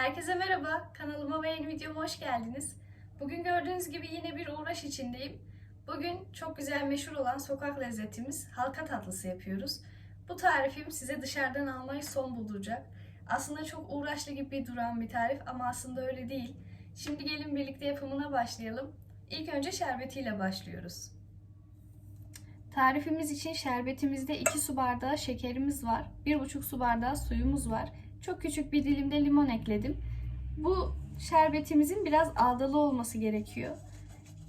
Herkese merhaba, kanalıma ve yeni videoma hoş geldiniz. Bugün gördüğünüz gibi yine bir uğraş içindeyim. Bugün çok güzel meşhur olan sokak lezzetimiz halka tatlısı yapıyoruz. Bu tarifim size dışarıdan almayı son bulduracak. Aslında çok uğraşlı gibi duran bir tarif ama aslında öyle değil. Şimdi gelin birlikte yapımına başlayalım. İlk önce şerbetiyle başlıyoruz. Tarifimiz için şerbetimizde 2 su bardağı şekerimiz var. 1,5 su bardağı suyumuz var. Çok küçük bir dilimde limon ekledim. Bu şerbetimizin biraz ağdalı olması gerekiyor.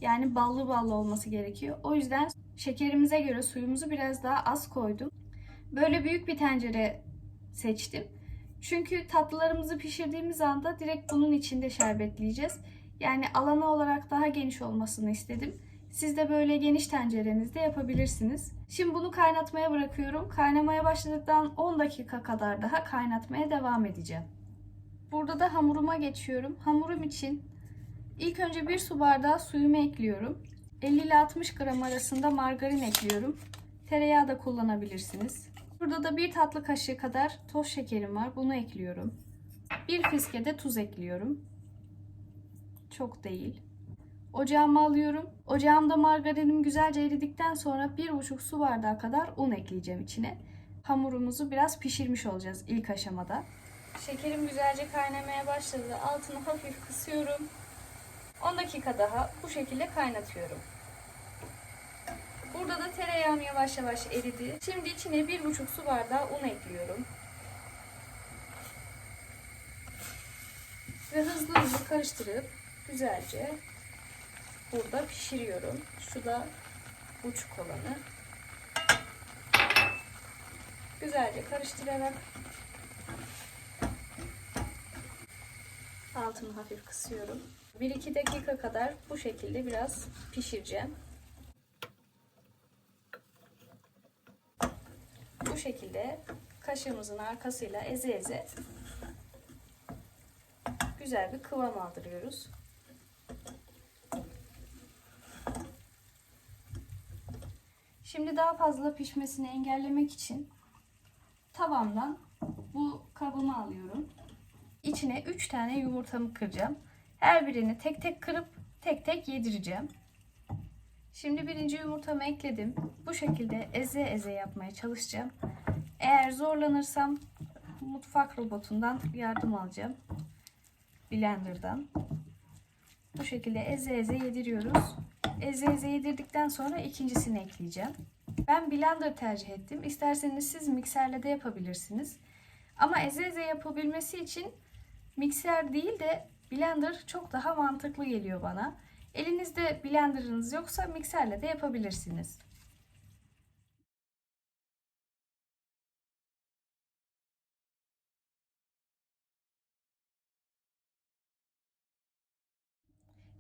Yani ballı ballı olması gerekiyor. O yüzden şekerimize göre suyumuzu biraz daha az koydum. Böyle büyük bir tencere seçtim. Çünkü tatlılarımızı pişirdiğimiz anda direkt bunun içinde şerbetleyeceğiz. Yani alanı olarak daha geniş olmasını istedim. Siz de böyle geniş tencerenizde yapabilirsiniz. Şimdi bunu kaynatmaya bırakıyorum. Kaynamaya başladıktan 10 dakika kadar daha kaynatmaya devam edeceğim. Burada da hamuruma geçiyorum. Hamurum için ilk önce bir su bardağı suyumu ekliyorum. 50 ile 60 gram arasında margarin ekliyorum. Tereyağı da kullanabilirsiniz. Burada da bir tatlı kaşığı kadar toz şekerim var. Bunu ekliyorum. Bir fiske de tuz ekliyorum. Çok değil. Ocağıma alıyorum. Ocağımda margarinim güzelce eridikten sonra 1,5 su bardağı kadar un ekleyeceğim içine. Hamurumuzu biraz pişirmiş olacağız ilk aşamada. Şekerim güzelce kaynamaya başladı. Altını hafif kısıyorum. 10 dakika daha bu şekilde kaynatıyorum. Burada da tereyağım yavaş yavaş eridi. Şimdi içine 1,5 su bardağı un ekliyorum. Ve hızlı hızlı karıştırıp güzelce burada pişiriyorum. Şu da uç olanı. Güzelce karıştırarak altını hafif kısıyorum. 1-2 dakika kadar bu şekilde biraz pişireceğim. Bu şekilde kaşığımızın arkasıyla eze eze güzel bir kıvam aldırıyoruz. Şimdi daha fazla pişmesini engellemek için tavamdan bu kabımı alıyorum. İçine 3 tane yumurtamı kıracağım. Her birini tek tek kırıp tek tek yedireceğim. Şimdi birinci yumurtamı ekledim. Bu şekilde eze eze yapmaya çalışacağım. Eğer zorlanırsam mutfak robotundan yardım alacağım. Blender'dan. Bu şekilde eze eze yediriyoruz. Eze eze yedirdikten sonra ikincisini ekleyeceğim. Ben blender tercih ettim. İsterseniz siz mikserle de yapabilirsiniz. Ama eze eze yapabilmesi için mikser değil de blender çok daha mantıklı geliyor bana. Elinizde blenderınız yoksa mikserle de yapabilirsiniz.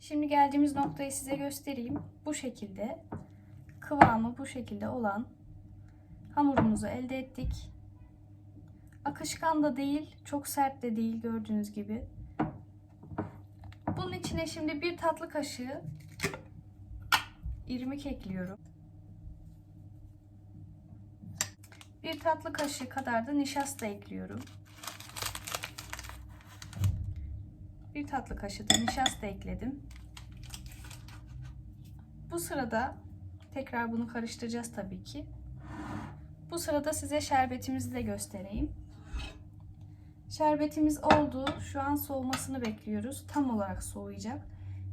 Şimdi geldiğimiz noktayı size göstereyim. Bu şekilde kıvamı bu şekilde olan hamurumuzu elde ettik. Akışkan da değil, çok sert de değil gördüğünüz gibi. Bunun içine şimdi bir tatlı kaşığı irmik ekliyorum. Bir tatlı kaşığı kadar da nişasta ekliyorum. Bir tatlı kaşığı da nişasta ekledim. Bu sırada tekrar bunu karıştıracağız tabii ki. Bu sırada size şerbetimizi de göstereyim. Şerbetimiz oldu. Şu an soğumasını bekliyoruz. Tam olarak soğuyacak.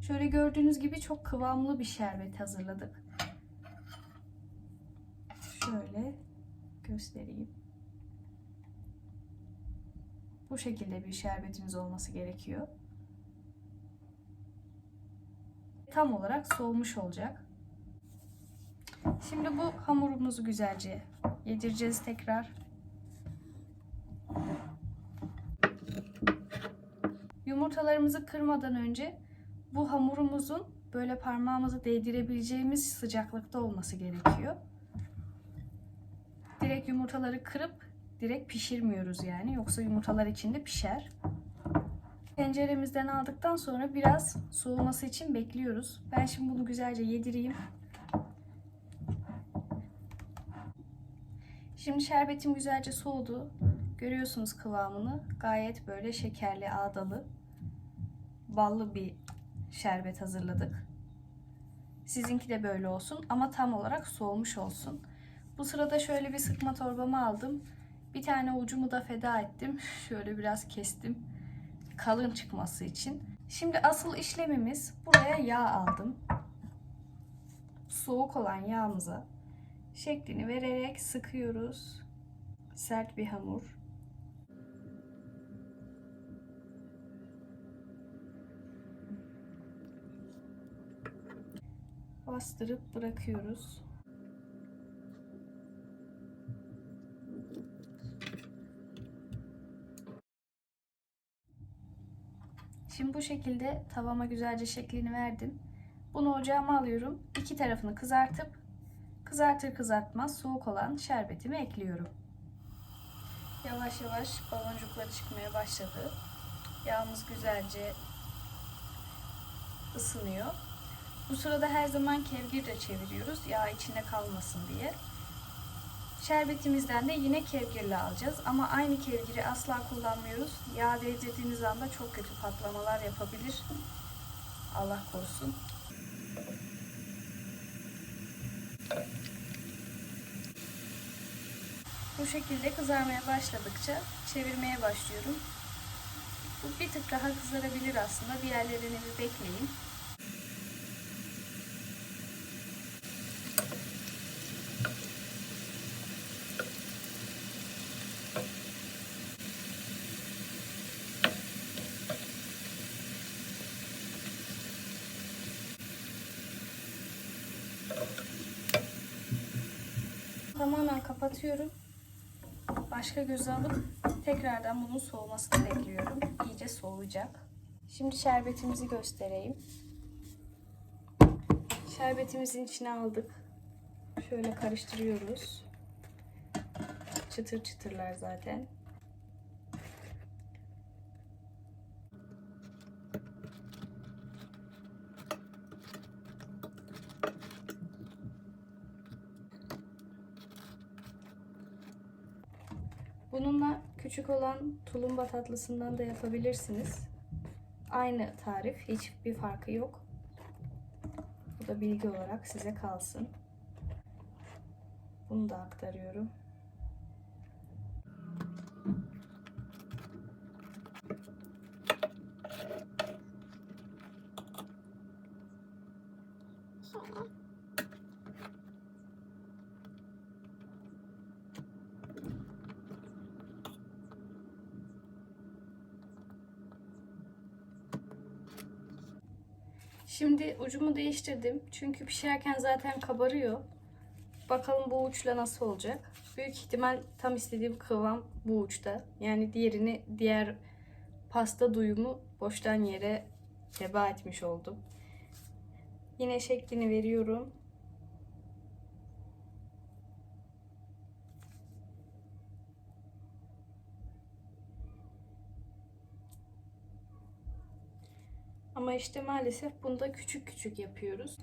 Şöyle gördüğünüz gibi çok kıvamlı bir şerbet hazırladık. Şöyle göstereyim. Bu şekilde bir şerbetimiz olması gerekiyor. Tam olarak soğumuş olacak. Şimdi bu hamurumuzu güzelce yedireceğiz tekrar. Yumurtalarımızı kırmadan önce bu hamurumuzun böyle parmağımızı değdirebileceğimiz sıcaklıkta olması gerekiyor. Direkt yumurtaları kırıp direkt pişirmiyoruz yani. Yoksa yumurtalar içinde pişer. Tenceremizden aldıktan sonra biraz soğuması için bekliyoruz. Ben şimdi bunu güzelce yedireyim. Şimdi şerbetim güzelce soğudu. Görüyorsunuz kıvamını. Gayet böyle şekerli, ağdalı, ballı bir şerbet hazırladık. Sizinki de böyle olsun ama tam olarak soğumuş olsun. Bu sırada şöyle bir sıkma torbamı aldım. Bir tane ucumu da feda ettim. Şöyle biraz kestim. Kalın çıkması için. Şimdi asıl işlemimiz buraya yağ aldım. Soğuk olan yağımıza şeklini vererek sıkıyoruz. Sert bir hamur. Bastırıp bırakıyoruz. Şimdi bu şekilde tavama güzelce şeklini verdim. Bunu ocağıma alıyorum. İki tarafını kızartıp kızartır kızartmaz soğuk olan şerbetimi ekliyorum. Yavaş yavaş baloncukları çıkmaya başladı. Yağımız güzelce ısınıyor. Bu sırada her zaman kevgirle çeviriyoruz. Yağ içinde kalmasın diye. Şerbetimizden de yine kevgirle alacağız. Ama aynı kevgiri asla kullanmıyoruz. Yağ değdirdiğiniz anda çok kötü patlamalar yapabilir. Allah korusun. Bu şekilde kızarmaya başladıkça çevirmeye başlıyorum. Bu bir tık daha kızarabilir aslında. Diğerlerini bir bekleyin. Tamamen kapatıyorum. Başka göze alıp tekrardan bunun soğumasını bekliyorum. İyice soğuyacak. Şimdi şerbetimizi göstereyim. Şerbetimizin içine aldık. Şöyle karıştırıyoruz. Çıtır çıtırlar zaten. Bununla küçük olan tulumba tatlısından da yapabilirsiniz. Aynı tarif, hiçbir farkı yok. Bu da bilgi olarak size kalsın. Bunu da aktarıyorum. Şimdi ucumu değiştirdim. Çünkü pişerken zaten kabarıyor. Bakalım bu uçla nasıl olacak. Büyük ihtimal tam istediğim kıvam bu uçta. Yani diğerini diğer pasta duyumu boştan yere heba etmiş oldum. Yine şeklini veriyorum. Ama işte maalesef bunda küçük küçük yapıyoruz.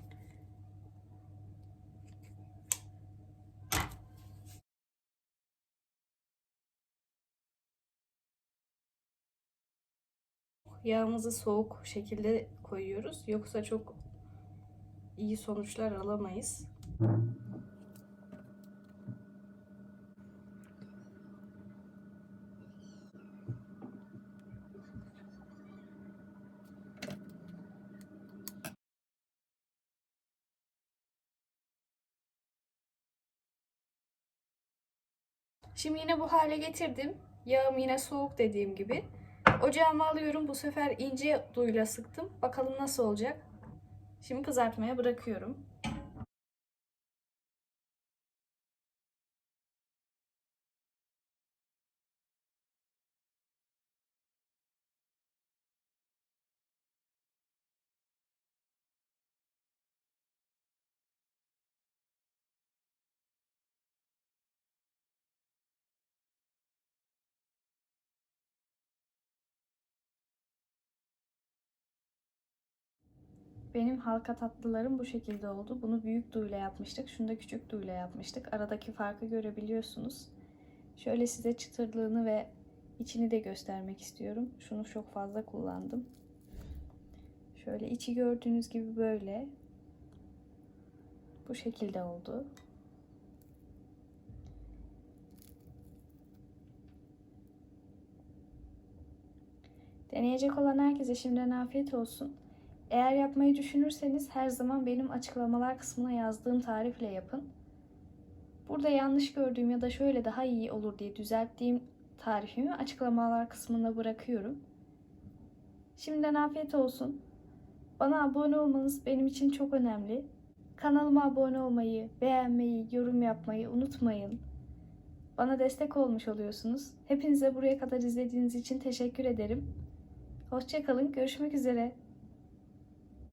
Yağımızı soğuk şekilde koyuyoruz. Yoksa çok iyi sonuçlar alamayız. Şimdi yine bu hale getirdim. Yağım yine soğuk dediğim gibi. Ocağıma alıyorum. Bu sefer ince duyla sıktım. Bakalım nasıl olacak. Şimdi kızartmaya bırakıyorum. Benim halka tatlılarım bu şekilde oldu. Bunu büyük duyla yapmıştık. Şunu da küçük duyla yapmıştık. Aradaki farkı görebiliyorsunuz. Şöyle size çıtırlığını ve içini de göstermek istiyorum. Şunu çok fazla kullandım. Şöyle içi gördüğünüz gibi böyle. Bu şekilde oldu. Deneyecek olan herkese şimdiden afiyet olsun. Eğer yapmayı düşünürseniz her zaman benim açıklamalar kısmına yazdığım tarifle yapın. Burada yanlış gördüğüm ya da şöyle daha iyi olur diye düzelttiğim tarifimi açıklamalar kısmına bırakıyorum. Şimdiden afiyet olsun. Bana abone olmanız benim için çok önemli. Kanalıma abone olmayı, beğenmeyi, yorum yapmayı unutmayın. Bana destek olmuş oluyorsunuz. Hepinize buraya kadar izlediğiniz için teşekkür ederim. Hoşçakalın, görüşmek üzere.